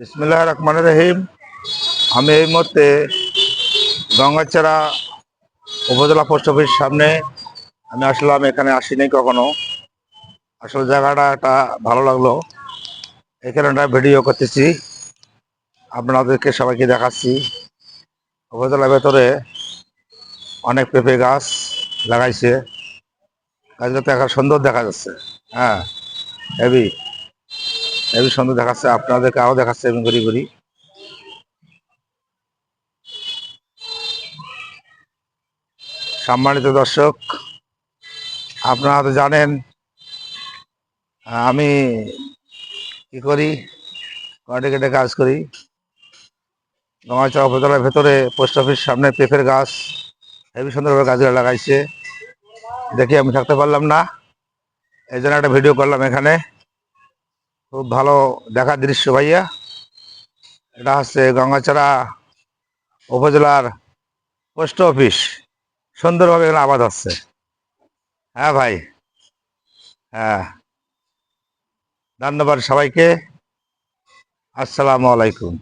বিসমিল্লাহ রহমান রহিম। আমি এই মুহূর্তে গঙ্গাচারা উপজেলা পোস্ট অফিস সামনে। আমি আসলাম এখানে আসিনি কখনো। আসলে জায়গাটা একটা ভালো লাগল। এখানে একটা ভিডিও করতেছি। আপনাদেরকে সবাইকে দেখাচ্ছি। উপজেলার ভেতরে অনেক পেঁপে গাছ লাগাইছে। গাছটা দেখা সুন্দর দেখা যাচ্ছে। হ্যাঁ হেভি। হেভি সুন্দর দেখাচ্ছে, আপনাদেরকে আরও দেখাচ্ছে আমি ঘুরি ঘুরি সম্মানিত দর্শক, আপনারা তো জানেন, আমি কি করি? কন্টিকেটে কাজ করি। গঙ্গাচড়া উপজেলার ভেতরে, পোস্ট অফিস সামনে পেঁপের গাছ হেভি সুন্দরভাবে গাছগুলো লাগাইছে। দেখি আমি থাকতে পারলাম না। এই জন্য একটা ভিডিও করলাম এখানে। খুব ভালো দেখার দৃশ্য ভাইয়া। এটা হচ্ছে গঙ্গাচড়া উপজেলার পোস্ট অফিস। সুন্দরভাবে এখানে আবাদ হচ্ছে। হ্যাঁ ভাই। হ্যাঁ। ধন্যবাদ সবাইকে। আসসালামু আলাইকুম।